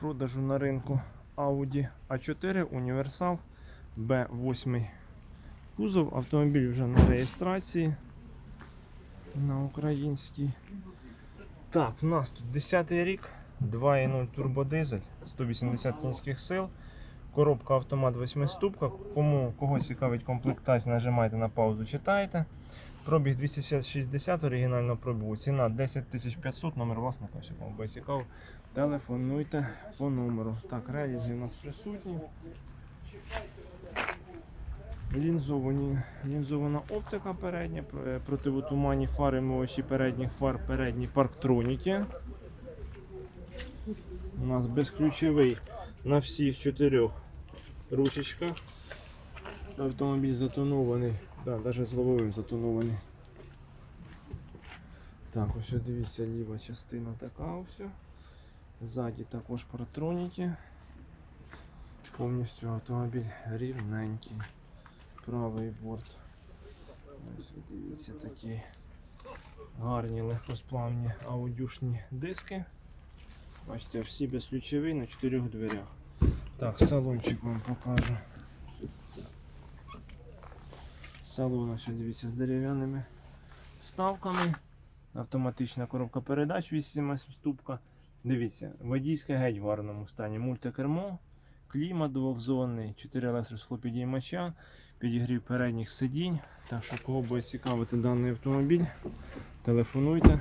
продажу на ринку Audi A4 Універсал B8 кузов. Автомобіль вже на реєстрації на українській. Так, в нас тут 10 рік, 2.0 турбодизель, 180 кінських сил. Коробка автомат 8 ступка. Кому когось цікавить комплектація, нажимайте на паузу, читаєте. Пробіг 260 оригінального пробігу. Ціна 10 500, номер власника, все кому буде цікаво. Телефонуйте по номеру. Так, релізи у нас присутні. Лінзовані, лінзована оптика передня, пр- противотуманні фари мивачі передніх фар, передні парктроніки. У нас безключовий на всіх чотирьох ручечках. Автомобіль затонований, да, навіть з лобовим затонований. Так, ось дивіться, ліва частина така ось. Ззаді також партроніки. Повністю автомобіль рівненький. Правий борт. Ось дивіться такі гарні легкосплавні аудюшні диски. Бачите, всі безключові на чотирьох дверях. Так, салончик вам покажу. Салон ось дивіться з дерев'яними вставками. Автоматична коробка передач 8 ступка. Дивіться, водійське геть в гарному стані. Мультикермо, клімат двохзонний, 4 електросхлопідіймача, підігрів передніх сидінь. Так що, кого буде цікавити даний автомобіль, телефонуйте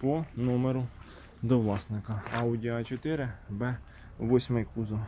по номеру до власника. Audi A4 B8 кузов.